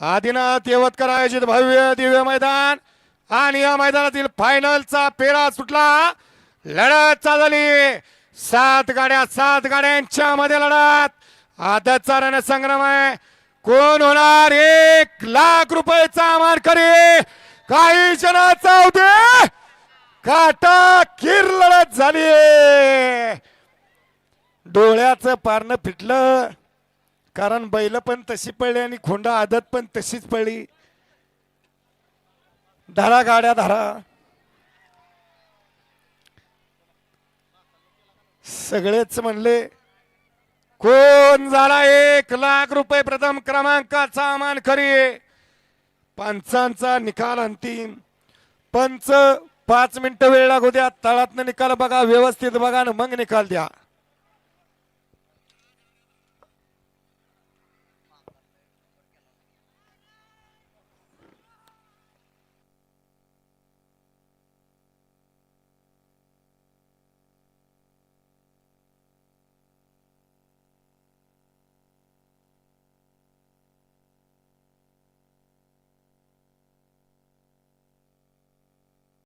आदिनाथ येवतकर आयोजित भव्य दिव्य मैदान आणि या मैदानातील फायनलचा पेरा सुटला. लढत झाली सात गाड्या सात गाड्यांच्या मध्ये लढत. आदतचा रणसंग्राम आहे कोण होणार? एक लाख रुपयेचा मानकरी. काही जणांचा होते काटा किर लढत झाली. डोळ्याचं पारणं फिटलं. कारण बैल पण तशी पडली आणि खोंडा आदत पण तशीच पडली धरा गाड्या धरा. सगळेच म्हणले कोण झाला एक लाख रुपये प्रथम क्रमांकाचा मानकरी पंचांचा निकाल अंतिम. पंच पाच मिनिटं वेळ लागू द्या. तळातनं निकाल बघा व्यवस्थित बघा आणि मग निकाल द्या.